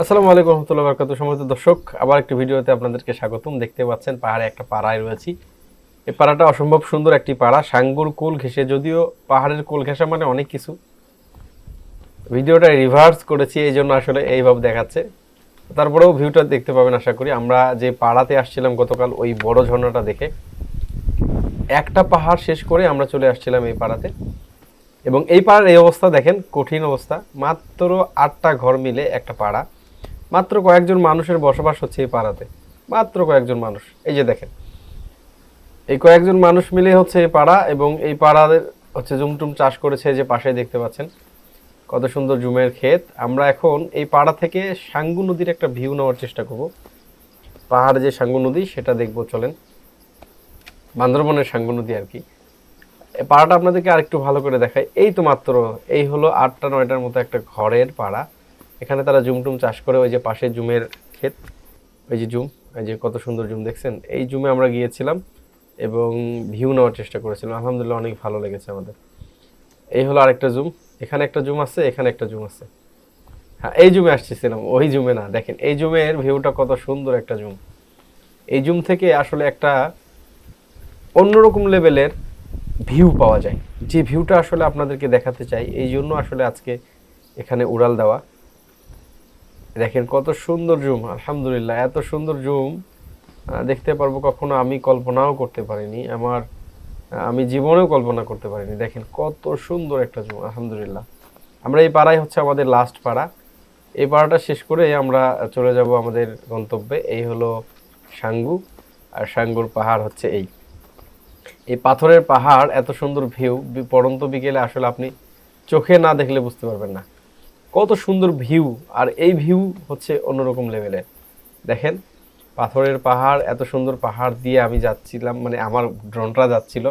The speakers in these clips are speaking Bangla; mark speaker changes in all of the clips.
Speaker 1: আসসালামু আলাইকুম রহমতুল্লাহ বরকাত সমস্ত দর্শক, আবার একটি ভিডিওতে আপনাদেরকে স্বাগতম। দেখতে পাচ্ছেন, পাহাড়ে একটা পাড়ায় রয়েছি। এই পাড়াটা অসম্ভব সুন্দর একটি পাড়া, সাঙ্গুর কুল ঘেঁষে, যদিও পাহাড়ের কুল ঘেঁষা মানে অনেক কিছু। ভিডিওটা রিভার্স করেছি, এই জন্য আসলে এইভাবে দেখাচ্ছে। তারপরেও ভিউটা দেখতে পাবেন, আশা করি। আমরা যে পাড়াতে আসছিলাম গতকাল, ওই বড় ঝর্ণাটা দেখে। একটা পাহাড় শেষ করে আমরা চলে আসছিলাম এই পাড়াতে। এবং এই পাড়ার এই অবস্থা দেখেন, কঠিন অবস্থা। মাত্র আটটা ঘর মিলে একটা পাড়া। মাত্র কয়েকজন মানুষের বসবাস হচ্ছে এই পাড়াতে। মাত্র কয়েকজন মানুষ। এই যে দেখেন। এই কয়েকজন মানুষ মিলে হচ্ছে এই পাড়া এবং এই পাড়াদের হচ্ছে জুমটুম চাষ করেছে যে পাশে দেখতে পাচ্ছেন। কত সুন্দর জুমের ক্ষেত। আমরা এখন এই পাড়া থেকে সাঙ্গু নদীর একটা ভিউ নেওয়ার চেষ্টা করব। পাহাড় যে সাঙ্গু নদী, সেটা দেখব, চলেন। বান্দরবনের সাঙ্গু নদী আর কি। পাড়াটা আপনাদেরকে আরেকটু ভালো করে দেখায় এই তো মাত্র, এই হলো আটটা নয়টার মতো একটা ঘরের পাড়া। এখানে তারা জুমটুম চাষ করে ওই যে পাশে জুমের ক্ষেত, ওই যে জুম, এই যে কত সুন্দর জুম দেখছেন? এই জুমে আমরা গিয়েছিলাম এবং ভিউ নেওয়ার চেষ্টা করেছিলাম। আলহামদুলিল্লাহ অনেক ভালো লেগেছে আমাদের। এই হলো আরেকটা জুম। এখানে একটা জুম আছে, এখানে একটা জুম আছে। হ্যাঁ এই জুমে আসতেছিলাম, ওই জুমে না। দেখেন, এই জুমের ভিউটা কত সুন্দর একটা জুম। এই জুম থেকে আসলে একটা অন্যরকম লেভেলের ভিউ পাওয়া যায়। যে ভিউটা আসলে আপনাদেরকে দেখাতে চাই, এই জন্য আসলে আজকে এখানে উড়াল দেওয়া। দেখেন কত সুন্দর জুম, আলহামদুলিল্লাহ, এত সুন্দর জুম দেখতে পারব কখনো আমি কল্পনাও করতে পারিনি, আমার আমি জীবনেও কল্পনা করতে পারিনি। দেখেন কত সুন্দর একটা জুম, আলহামদুলিল্লাহ। আমরা এই পাড়াই হচ্ছে আমাদের লাস্ট পাড়া। এই পাড়াটা শেষ করে আমরা চলে যাব আমাদের গন্তব্যে, এই হলো সাঙ্গু, আর সাঙ্গুর পাহাড় হচ্ছে এই। এই পাথরের পাহাড়, এত সুন্দর ভিউ পড়ন্ত বিকেলে আসলে আপনি চোখে না দেখলে বুঝতে পারবেন না। কত সুন্দর ভিউ আর এই ভিউ হচ্ছে অন্যরকম লেভেলের দেখেন, পাথরের পাহাড়, এত সুন্দর পাহাড় দিয়ে আমি যাচ্ছিলাম মানে আমার ড্রোনটা যাচ্ছিল,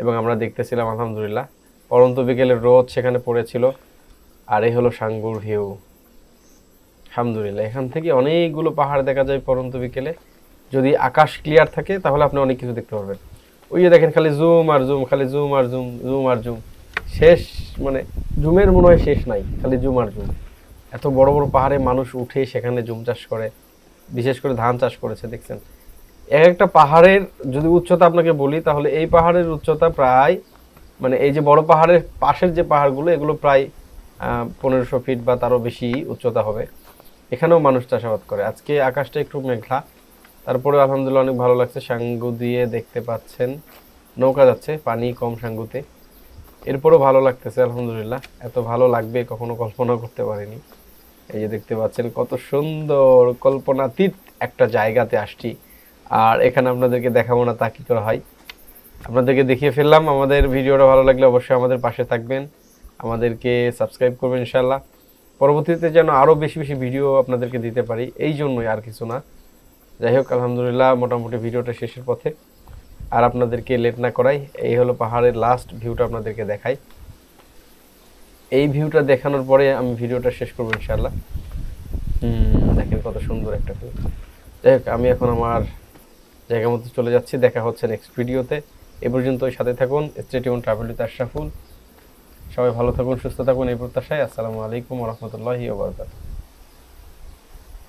Speaker 1: এবং আমরা দেখতেছিলাম, আলহামদুলিল্লাহ। পরন্ত বিকেলের রোদ সেখানে পড়েছিল, আর এই হলো সাঙ্গুর ভিউ আলহামদুলিল্লাহ, এখান থেকে অনেকগুলো পাহাড় দেখা যায় পরন্ত বিকেলে। যদি আকাশ ক্লিয়ার থাকে, তাহলে আপনি অনেক কিছু দেখতে পারবেন। ওই যে দেখেন, খালি জুম আর জুম খালি জুম আর জুম জুম আর জুম শেষ মানে জুমের মনে হয় শেষ নাই, খালি জুম আর জুম। এত বড় বড় পাহাড়ে মানুষ উঠে সেখানে জুম চাষ করে, বিশেষ করে ধান চাষ করেছে, দেখছেন? এক একটা পাহাড়ের যদি উচ্চতা আপনাকে বলি, তাহলে এই পাহাড়ের উচ্চতা প্রায় মানে এই যে বড় পাহাড়ের পাশের যে পাহাড়গুলো, এগুলো প্রায় পনেরোশো ফিট বা তারও বেশি উচ্চতা হবে। এখানেও মানুষ চাষাবাদ করে। আজকে আকাশটা একটু মেঘলা তারপরে আলহামদুলিল্লাহ অনেক ভালো লাগছে। সাঙ্গু দিয়ে দেখতে পাচ্ছেন, নৌকা যাচ্ছে, পানি কম সাঙ্গুতে। এরপরও ভালো লাগতেছে, আলহামদুলিল্লাহ। এত ভালো লাগবে, কখনো কল্পনা করতে পারিনি। এই যে দেখতে পাচ্ছেন, কত সুন্দর কল্পনাতীত একটা জায়গাতে আসছি। আর এখানে আপনাদেরকে দেখাবো না তা কী করে হয়। আপনাদেরকে দেখিয়ে ফেললাম, আমাদের ভিডিওটা ভালো লাগলে অবশ্যই আমাদের পাশে থাকবেন। আমাদেরকে সাবস্ক্রাইব করবেন ইনশাল্লাহ পরবর্তীতে যেন আরও বেশি বেশি ভিডিও আপনাদেরকে দিতে পারি, এই জন্যই আর কিছু না। যাই হোক, আলহামদুলিল্লাহ, মোটামুটি ভিডিওটা শেষের পথে। আর আপনাদেরকে লেট না করাই, এই হলো পাহাড়ের লাস্ট ভিউটা আপনাদেরকে দেখাই। এই ভিউটা দেখানোর পরে আমি ভিডিওটা শেষ করব ইনশাল্লাহ দেখেন কত সুন্দর একটা ভিউ যাই হোক, আমি এখন আমার জায়গা মতো চলে যাচ্ছি, দেখা হচ্ছে নেক্সট ভিডিওতে। এ পর্যন্ত সাথে থাকুন স্টেটিউন ট্রাভেল উইথ আশরাফুল সবাই ভালো থাকুন, সুস্থ থাকুন, এই প্রত্যাশায়। আসসালামু আলাইকুম রহমতুল্লাহি ওবরকাতুহ